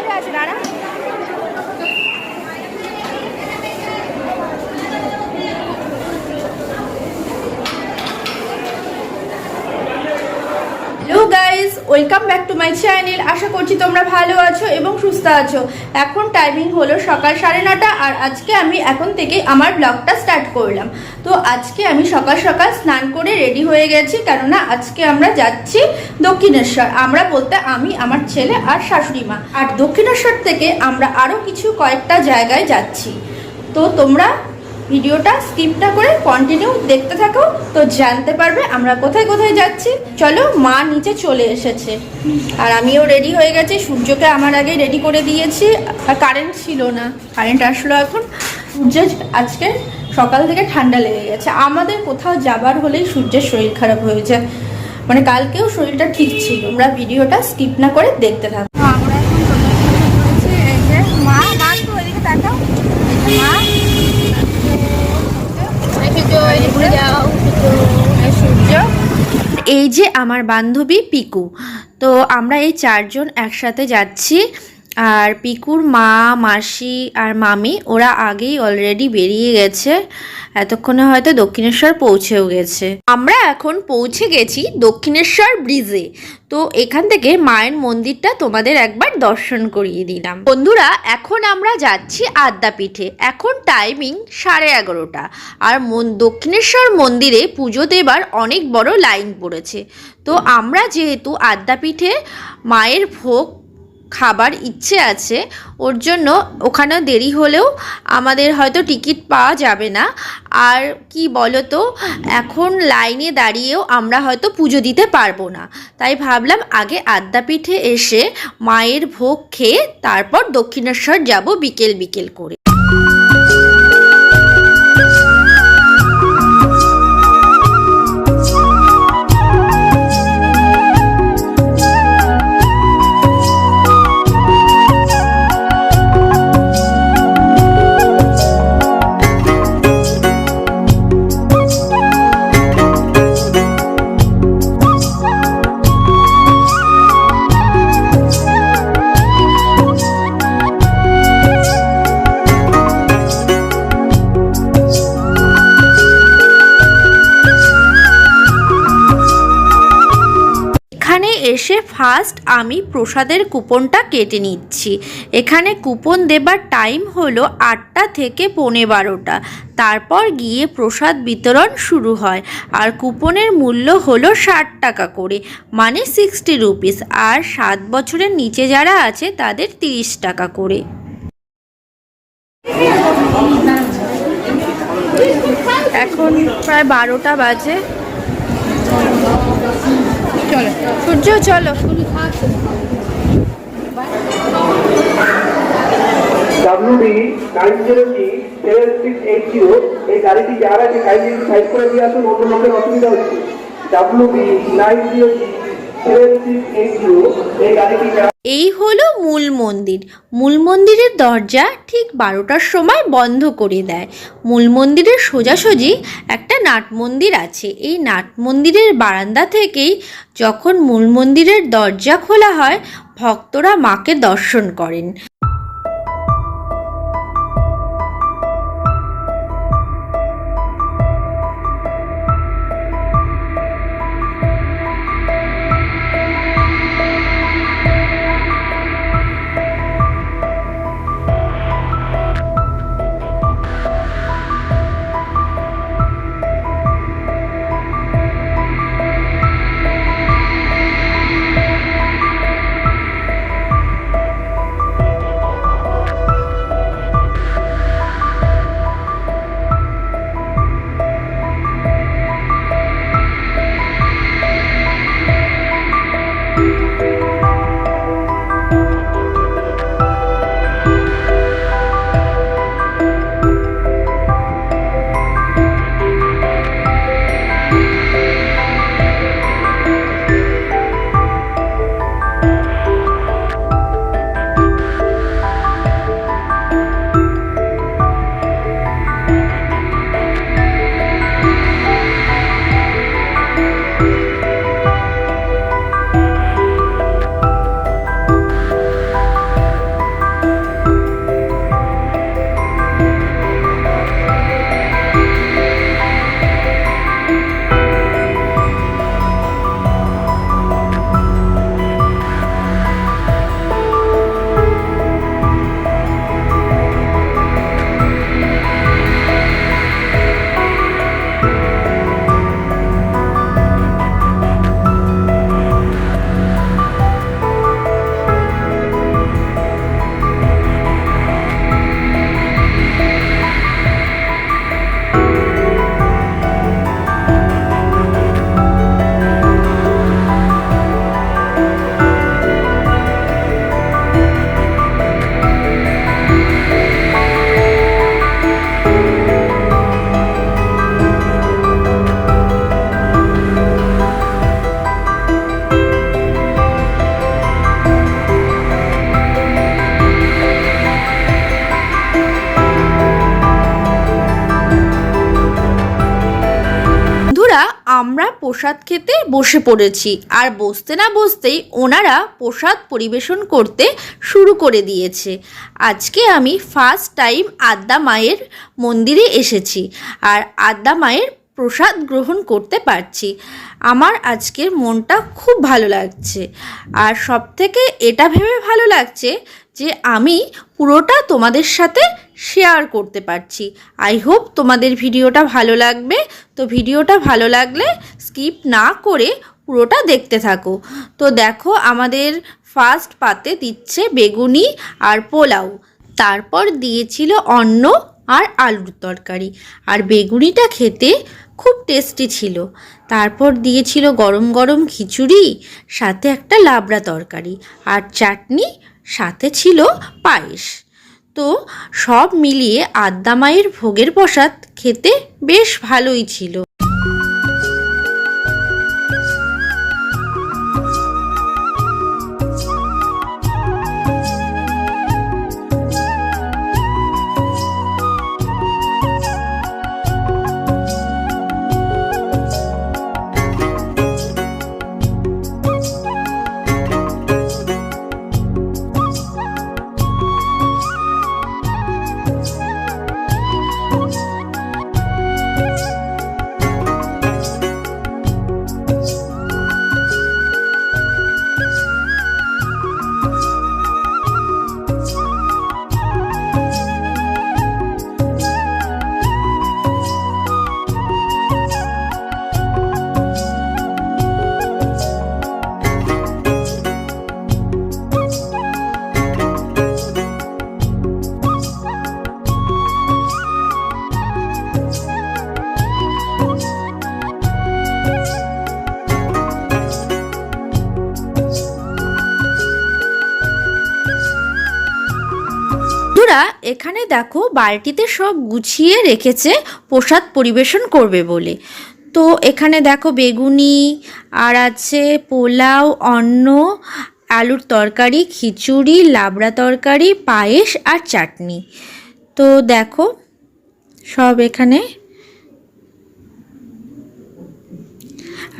বাইরে আছে দাঁড়া। Welcome back to my channel আশা করছি তোমরা ভালো আছো এবং সুস্থ আছো। এখন টাইমিং হলো সকাল সাড়ে নটা, আর আজকে আমি এখন থেকে আমার ব্লগটা স্টার্ট করলাম। তো আজকে আমি সকাল সকাল স্নান করে রেডি হয়ে গেছি, কেননা আজকে আমরা যাচ্ছি দক্ষিণেশ্বর। আমরা বলতে আমি, আমার ছেলে আর শাশুড়ি মা। আর দক্ষিণেশ্বর থেকে আমরা আরও কিছু কয়েকটা জায়গায় যাচ্ছি। তো তোমরা ভিডিওটা স্কিপ না করে কন্টিনিউ দেখতে থাকো, তো জানতে পারবে আমরা কোথায় কোথায় যাচ্ছি। চলো মা নিচে চলে এসেছে। আর আমিও রেডি হয়ে গেছি, সূর্যকে আমার আগে রেডি করে দিয়েছি। আর কারেন্ট ছিল না কারেন্ট আসলো এখন। সূর্যের আজকে সকাল থেকে ঠান্ডা লেগে গেছে। আমাদের কোথাও যাবার হলেই সূর্যের শরীর খারাপ হয়ে যায়। মানে কালকেও শরীরটা ঠিক ছিল, আমরা ভিডিওটা স্কিপ না করে দেখতে থাকো আমরা এখন চলে এসেছি এই যে মা মা তো এদিকে তাকাও এই যে মা সূর্য এই যে আমার বান্ধবী পিকু তো আমরা এই চারজন একসাথে যাচ্ছি। আর পিকুর মা, মাসি আর মামি, ওরা আগেই অলরেডি বেরিয়ে গেছে। এতক্ষণে হয়তো দক্ষিণেশ্বর পৌঁছেও গেছে। আমরা এখন পৌঁছে গেছি দক্ষিণেশ্বর ব্রিজে তো এখান থেকে মায়ের মন্দিরটা তোমাদের একবার দর্শন করিয়ে দিলাম। বন্ধুরা, এখন আমরা যাচ্ছি আদ্যাপীঠে। এখন টাইমিং সাড়ে এগারোটা। আর দক্ষিণেশ্বর মন্দিরে পুজো দেবার অনেক বড় লাইন পড়েছে। তো আমরা যেহেতু আদ্যাপীঠে মায়ের ভোগ খাবার ইচ্ছে আছে, ওর জন্য ওখানে দেরি হলেও আমাদের হয়তো টিকিট পাওয়া যাবে না। আর কি বলো তো এখন লাইনে দাঁড়িয়েও আমরা হয়তো পুজো দিতে পারব না। তাই ভাবলাম আগে আদ্যাপীঠে এসে মায়ের ভোগ খেয়ে তারপর দক্ষিণেশ্বর যাব বিকেল বিকেল করে। ফার্স্ট আমি প্রসাদের কুপনটা কেটে নিচ্ছি। এখানে কুপন দেবার টাইম হলো আটটা থেকে পৌনে বারোটা। তারপর গিয়ে প্রসাদ বিতরণ শুরু হয়। আর কুপনের মূল্য হলো ষাট টাকা করে মানে সিক্সটি রুপিস আর সাত বছরের নিচে যারা আছে, তাদের তিরিশ টাকা করে। এখন প্রায় বারোটা বাজে। চলো। সূর্য চলো। WD nine zero T seven six eight zero এই গাড়িটি যারা আছে গাড়িটি সাইড করে দিয়ে আসুন, অন্য লোকের অসুবিধা হচ্ছে। ডাব্লিউডি নাইন জিরো টি এই হলো মূল মন্দির। মূল মন্দিরের দরজা ঠিক বারোটার সময় বন্ধ করে দেয়। মূল মন্দিরের সোজাসুজি একটা নাট মন্দির আছে। এই নাট মন্দিরের বারান্দা থেকেই যখন মূল মন্দিরের দরজা খোলা হয়, ভক্তরা মাকে দর্শন করেন। প্রসাদ খেতে বসে পড়েছি। আর বসতে না বসতেই ওনারা প্রসাদ পরিবেশন করতে শুরু করে দিয়েছে। আজকে আমি ফার্স্ট টাইম আদ্যা মায়ের মন্দিরে এসেছি আর আদ্যা মায়ের প্রসাদ গ্রহণ করতে পারছি। আমার আজকের মনটা খুব ভালো লাগছে। আর সব থেকে এটা ভেবে ভালো লাগছে যে আমি পুরোটা তোমাদের সাথে শেয়ার করতে পারছি। আই হোপ তোমাদের ভিডিওটা ভালো লাগবে। তো ভিডিওটা ভালো লাগলে স্কিপ না করে পুরোটা দেখতে থাকো। তো দেখো আমাদের ফার্স্ট পাতে দিচ্ছে বেগুনি আর পোলাও। তারপর দিয়েছিল অন্ন আর আলুর তরকারি। আর বেগুনিটা খেতে খুব টেস্টি ছিল। তারপর দিয়েছিল গরম গরম খিচুড়ি, সাথে একটা লাবড়া তরকারি। আর চাটনি, সাথে ছিল পায়েস। তো সব মিলিয়ে আদ্যা মায়ের ভোগের প্রসাদ খেতে বেশ ভালোই ছিল। বন্ধুরা এখানে দেখো বালতিতে সব গুছিয়ে রেখেছে, প্রসাদ পরিবেশন করবে বলে। তো এখানে দেখো বেগুনি, আর আছে পোলাও, অন্ন, আলুর তরকারি, খিচুড়ি, লাবড়া তরকারি, পায়েস আর চাটনি। তো দেখো সব এখানে।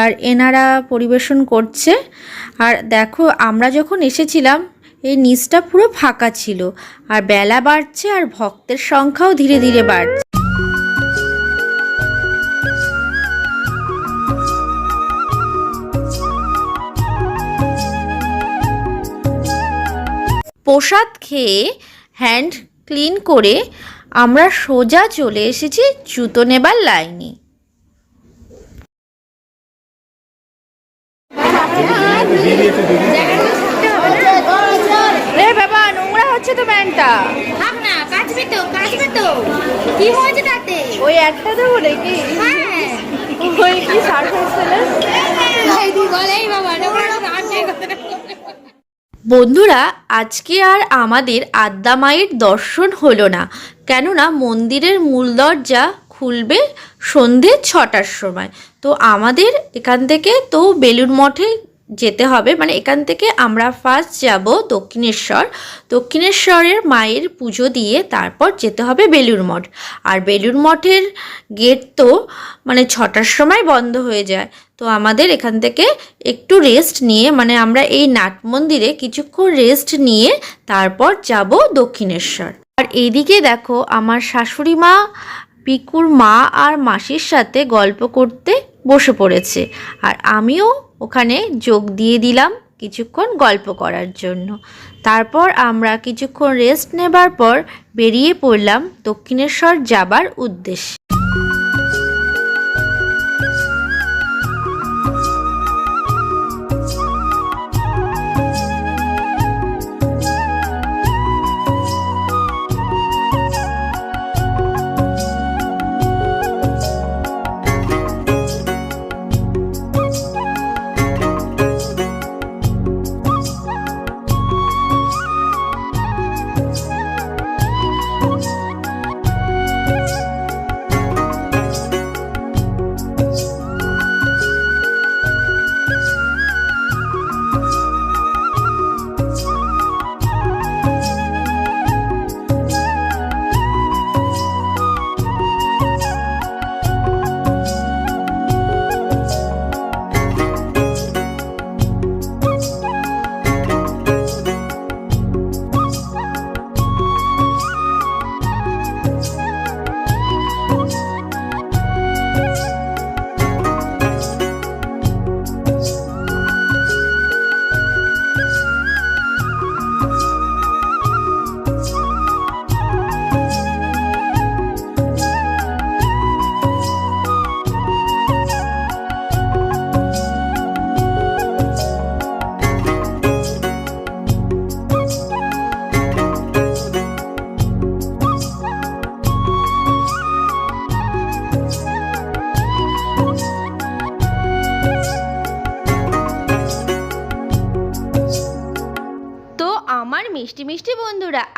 আর এনারা পরিবেশন করছে। আর দেখো আমরা যখন এসেছিলাম এই নিচটা পুরো ফাঁকা ছিল, আর বেলা বাড়ছে আর ভক্তের সংখ্যাও ধীরে ধীরে বাড়ছে। প্রসাদ খেয়ে হ্যান্ড ক্লিন করে আমরা সোজা চলে এসেছি জুতো নেবার লাইনে বাবা নোংরা হচ্ছে তো প্যান্টটা থাক না কাচবে তো কাচবে তো। কি হয়েছে তাতে? ওই একটা দেবো নাকি? হ্যাঁ। ওই কি সার্ফ এক্সেলেন্স এই দি বলেই বাবা বন্ধুরা আজকে আর আমাদের আদ্যা মায়ের দর্শন হলো না। কেননা মন্দিরের মূল দরজা খুলবে সন্ধে ছটার সময়। তো আমাদের এখান থেকে তো বেলুন মঠে যেতে হবে। মানে এখান থেকে আমরা ফার্স্ট যাব দক্ষিণেশ্বর। দক্ষিণেশ্বরের মায়ের পুজো দিয়ে তারপর যেতে হবে বেলুর মঠ। আর বেলুর মঠের গেট তো মানে ছটার সময় বন্ধ হয়ে যায়। তো আমাদের এখান থেকে একটু রেস্ট নিয়ে মানে আমরা এই নাট মন্দিরে কিছুক্ষণ রেস্ট নিয়ে তারপর যাব দক্ষিণেশ্বর। আর এইদিকে দেখো আমার শাশুড়ি মা, পিকুর মা আর মাসির সাথে গল্প করতে বসে পড়েছে। আর আমিও ওখানে যোগ দিয়ে দিলাম কিছুক্ষণ গল্প করার জন্য। তারপর আমরা কিছুক্ষণ রেস্ট নেবার পর বেরিয়ে পড়লাম দক্ষিণেশ্বর যাবার উদ্দেশ্যে।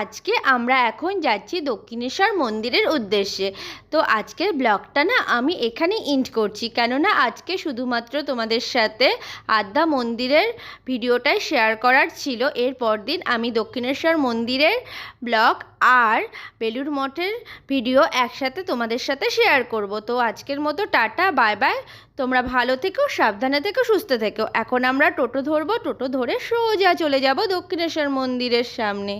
আজকে আমরা এখন যাচ্ছি দক্ষিণেশ্বর মন্দিরের উদ্দেশ্যে। তো আজকের ব্লগটা না আমি এখানে ইন্ড করছি। কেননা আজকে শুধুমাত্র তোমাদের সাথে আদ্যা মন্দিরের ভিডিওটাই শেয়ার করার ছিল। এর পরদিন আমি দক্ষিণেশ্বর মন্দিরের ব্লগ আর বেলুর মঠের ভিডিও একসাথে তোমাদের সাথে শেয়ার করব। তো আজকের মতো টাটা বাই বাই তোমরা ভালো থেকো, সাবধানে থেকো, সুস্থ থেকো। এখন আমরা টোটো ধরবো, টোটো ধরে সোজা চলে যাব দক্ষিণেশ্বর মন্দিরের সামনে।